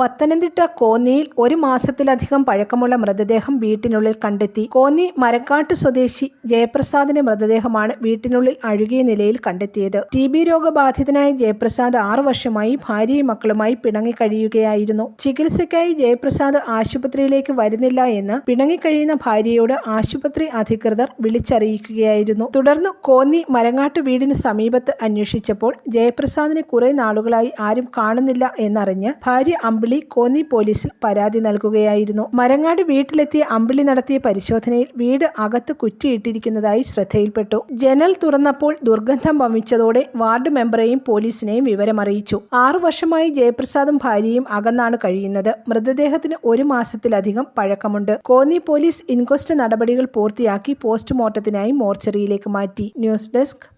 പത്തനംതിട്ട കോന്നിയിൽ ഒരു മാസത്തിലധികം പഴക്കമുള്ള മൃതദേഹം വീട്ടിനുള്ളിൽ കണ്ടെത്തി. കോന്നി മരക്കാട്ട് സ്വദേശി ജയപ്രസാദിന്റെ മൃതദേഹമാണ് വീട്ടിനുള്ളിൽ അഴുകിയ നിലയിൽ കണ്ടെത്തിയത്. ടി ബി രോഗബാധിതനായ ജയപ്രസാദ് ആറു വർഷമായി ഭാര്യയും മക്കളുമായി പിണങ്ങിക്കഴിയുകയായിരുന്നു. ചികിത്സയ്ക്കായി ജയപ്രസാദ് ആശുപത്രിയിലേക്ക് വരുന്നില്ല എന്ന് പിണങ്ങിക്കഴിയുന്ന ഭാര്യയോട് ആശുപത്രി അധികൃതർ വിളിച്ചറിയിക്കുകയായിരുന്നു. തുടർന്ന് കോന്നി മരങ്ങാട്ട് വീടിന് സമീപത്ത് അന്വേഷിച്ചപ്പോൾ ജയപ്രസാദിനെ കുറെ നാളുകളായി ആരും കാണുന്നില്ല എന്നറിഞ്ഞ് ഭാര്യ അമ്പിളി കോന്നി പോലീസിൽ പരാതി നൽകുകയായിരുന്നു. മരങ്ങാട് വീട്ടിലെത്തിയ അമ്പിളി നടത്തിയ പരിശോധനയിൽ വീട് അകത്ത് കുറ്റിയിട്ടിരിക്കുന്നതായി ശ്രദ്ധയിൽപ്പെട്ടു. ജനൽ തുറന്നപ്പോൾ ദുർഗന്ധം വമിച്ചതോടെ വാർഡ് മെമ്പറെയും പോലീസിനെയും വിവരമറിയിച്ചു. ആറു വർഷമായി ജയപ്രസാദും ഭാര്യയും അകന്നാണ് കഴിയുന്നത്. മൃതദേഹത്തിന് ഒരു മാസത്തിലധികം പഴക്കമുണ്ട്. കോന്നി പോലീസ് ഇൻക്വസ്റ്റ് നടപടികൾ പൂർത്തിയാക്കി പോസ്റ്റ്മോർട്ടത്തിനായി മോർച്ചറിയിലേക്ക് മാറ്റി. News desk